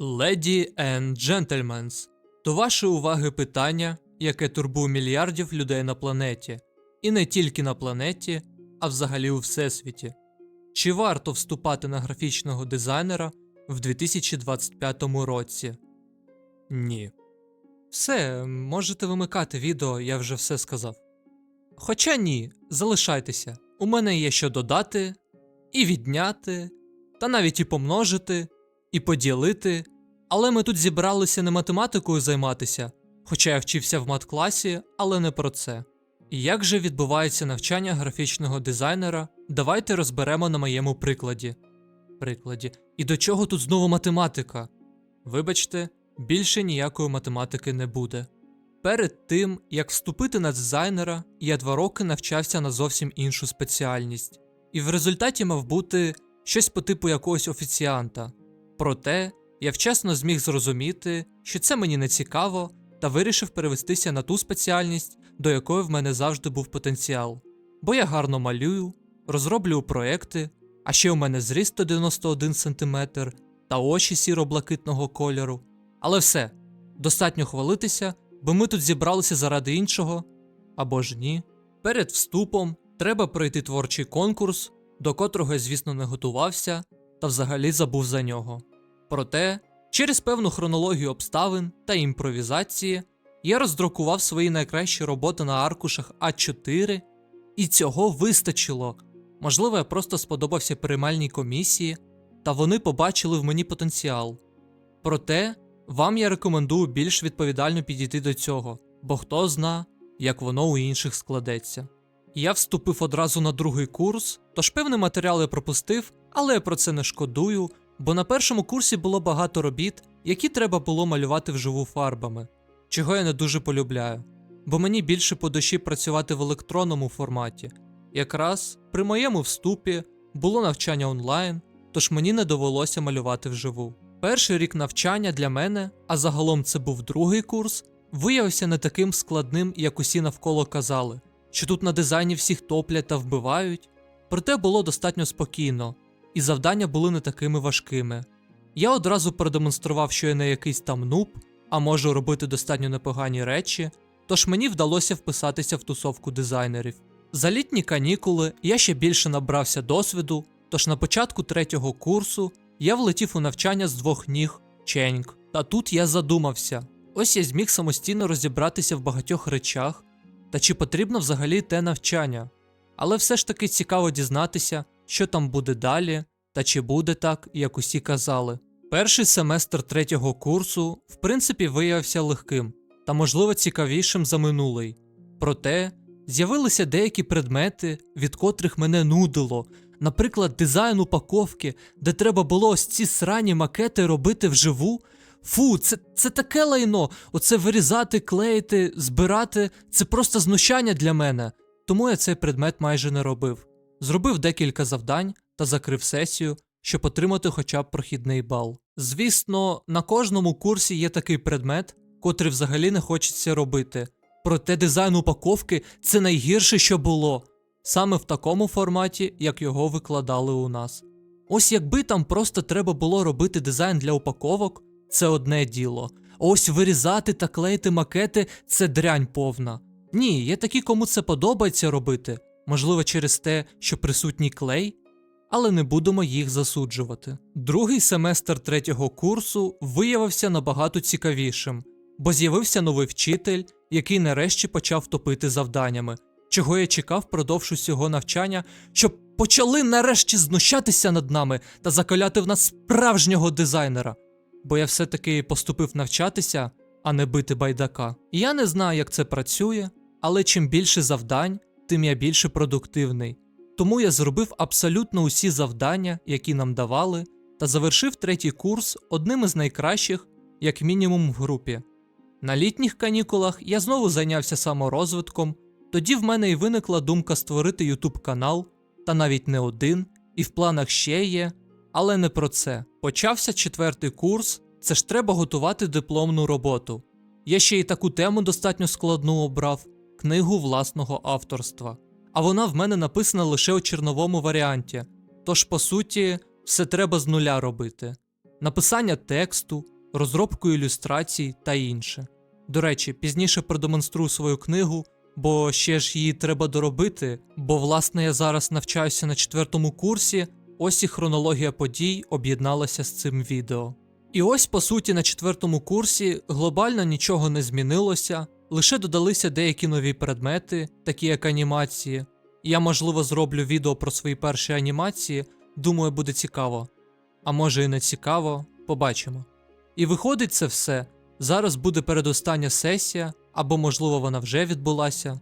Леді and джентльменс, до вашої уваги питання, яке турбує мільярдів людей на планеті, і не тільки на планеті, а взагалі у всесвіті. Чи варто вступати на графічного дизайнера в 2025 році? Ні. Все, можете вимикати відео, я вже все сказав. Хоча ні, залишайтеся. У мене є що додати, і відняти, та навіть і помножити, і поділити. Але ми тут зібралися не математикою займатися, хоча я вчився в мат-класі, але не про це. І як же відбувається навчання графічного дизайнера, давайте розберемо на моєму прикладі. Прикладі. І до чого тут знову математика? Вибачте, більше ніякої математики не буде. Перед тим, як вступити на дизайнера, я два роки навчався на зовсім іншу спеціальність, і в результаті мав бути щось по типу якогось офіціанта. Проте я вчасно зміг зрозуміти, що це мені не цікаво, та вирішив перевестися на ту спеціальність, до якої в мене завжди був потенціал. Бо я гарно малюю, розроблюю проекти, а ще у мене зріст 191 см та очі сіро-блакитного кольору. Але все, достатньо хвалитися, бо ми тут зібралися заради іншого, або ж ні. Перед вступом треба пройти творчий конкурс, до котрого я, звісно, не готувався, та взагалі забув за нього. Проте, через певну хронологію обставин та імпровізації, я роздрукував свої найкращі роботи на аркушах А4, і цього вистачило. Можливо, я просто сподобався приймальній комісії, та вони побачили в мені потенціал. Проте, вам я рекомендую більш відповідально підійти до цього, бо хто зна, як воно у інших складеться. Я вступив одразу на другий курс, тож певний матеріал я пропустив, але я про це не шкодую, бо на першому курсі було багато робіт, які треба було малювати вживу фарбами, чого я не дуже полюбляю, бо мені більше по душі працювати в електронному форматі. Якраз при моєму вступі було навчання онлайн, тож мені не довелося малювати вживу. Перший рік навчання для мене, а загалом це був другий курс, виявився не таким складним, як усі навколо казали, що тут на дизайні всіх топлять та вбивають. Проте було достатньо спокійно, і завдання були не такими важкими. Я одразу продемонстрував, що я не якийсь там нуб, а можу робити достатньо непогані речі, тож мені вдалося вписатися в тусовку дизайнерів. За літні канікули я ще більше набрався досвіду, тож на початку третього курсу я влетів у навчання з двох ніг ченьк. Та тут я задумався: ось я зміг самостійно розібратися в багатьох речах, та чи потрібно взагалі те навчання. Але все ж таки цікаво дізнатися, що там буде далі, та чи буде так, як усі казали. Перший семестр третього курсу, в принципі, виявився легким та, можливо, цікавішим за минулий. Проте з'явилися деякі предмети, від котрих мене нудило, наприклад, дизайн упаковки, де треба було ось ці срані макети робити вживу. Фу, це, це таке лайно. Оце вирізати, клеїти, збирати це просто знущання для мене. Тому я цей предмет майже не робив. Зробив декілька завдань та закрив сесію, щоб отримати хоча б прохідний бал. Звісно, на кожному курсі є такий предмет, котрий взагалі не хочеться робити. Проте дизайн упаковки це найгірше, що було, саме в такому форматі, як його викладали у нас. Ось якби там просто треба було робити дизайн для упаковок, це одне діло. Ось вирізати та клеїти макети це дрянь повна. Ні, є такі, кому це подобається робити, можливо, через те, що присутній клей, але не будемо їх засуджувати. Другий семестр третього курсу виявився набагато цікавішим, бо з'явився новий вчитель, який нарешті почав топити завданнями, чого я чекав впродовж усього навчання, щоб почали нарешті знущатися над нами та закаляти в нас справжнього дизайнера. Бо я все-таки поступив навчатися, а не бити байдака. Я не знаю, як це працює, але чим більше завдань, тим я більше продуктивний. Тому я зробив абсолютно усі завдання, які нам давали, та завершив третій курс одним із найкращих, як мінімум в групі. На літніх канікулах я знову зайнявся саморозвитком, тоді в мене і виникла думка створити YouTube канал, та навіть не один, і в планах ще є, але не про це. Почався четвертий курс, це ж треба готувати дипломну роботу. Я ще й таку тему достатньо складну обрав книгу власного авторства. А вона в мене написана лише у черновому варіанті, тож, по суті, все треба з нуля робити. написання тексту, розробку ілюстрацій та інше. До речі, пізніше продемонструю свою книгу, бо ще ж її треба доробити, бо власне я зараз навчаюся на четвертому курсі, ось і хронологія подій об'єдналася з цим відео. І ось по суті на четвертому курсі глобально нічого не змінилося, лише додалися деякі нові предмети, такі як анімації. Я, можливо, зроблю відео про свої перші анімації, думаю, буде цікаво. А може і не цікаво, побачимо. І виходить це все. Зараз буде передостання сесія, або, можливо, вона вже відбулася.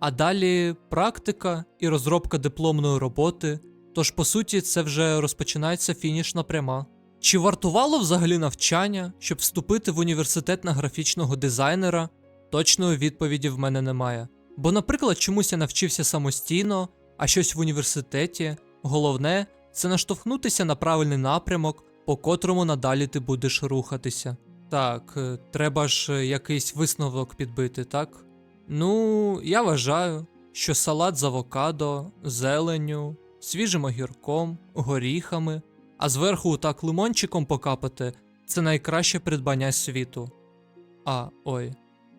А далі практика і розробка дипломної роботи. Тож, по суті, це вже розпочинається фінішна пряма. Чи вартувало взагалі навчання, щоб вступити в університет на графічного дизайнера? Точної відповіді в мене немає. Бо, наприклад, чомусь я навчився самостійно, а щось в університеті, головне це наштовхнутися на правильний напрямок, по котрому надалі ти будеш рухатися. Так, е, треба ж е, якийсь висновок підбити, так? Ну, я вважаю, що салат з авокадо, зеленню, свіжим огірком, горіхами, а зверху так лимончиком покапати це найкраще придбання світу. А, ой,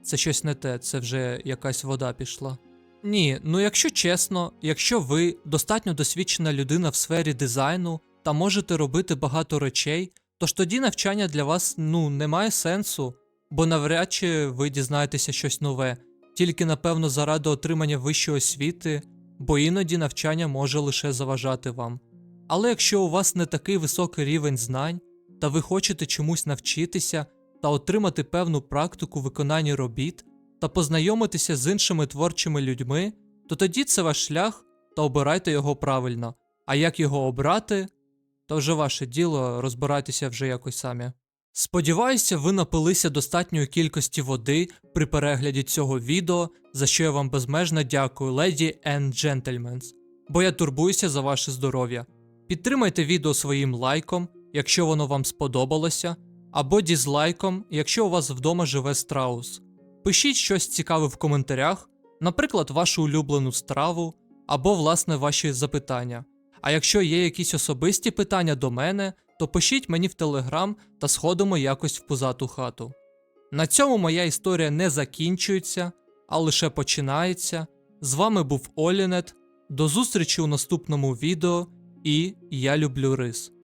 це щось не те, це вже якась вода пішла. Ні, ну якщо чесно, якщо ви достатньо досвідчена людина в сфері дизайну та можете робити багато речей, то ж тоді навчання для вас ну не має сенсу, бо навряд чи ви дізнаєтеся щось нове, тільки напевно заради отримання вищої освіти, бо іноді навчання може лише заважати вам. Але якщо у вас не такий високий рівень знань, та ви хочете чомусь навчитися та отримати певну практику виконання робіт та познайомитися з іншими творчими людьми, то тоді це ваш шлях та обирайте його правильно. А як його обрати, то вже ваше діло, розбирайтеся вже якось самі. Сподіваюся, ви напилися достатньої кількості води при перегляді цього відео, за що я вам безмежно дякую, леді and gentlemen, бо я турбуюся за ваше здоров'я. Підтримайте відео своїм лайком, якщо воно вам сподобалося, або дізлайком, якщо у вас вдома живе страус. Пишіть щось цікаве в коментарях, наприклад, вашу улюблену страву, або, власне, ваші запитання. А якщо є якісь особисті питання до мене, то пишіть мені в телеграм та сходимо якось в пузату хату. На цьому моя історія не закінчується, а лише починається. З вами був Олінет. До зустрічі у наступному відео і я люблю рис.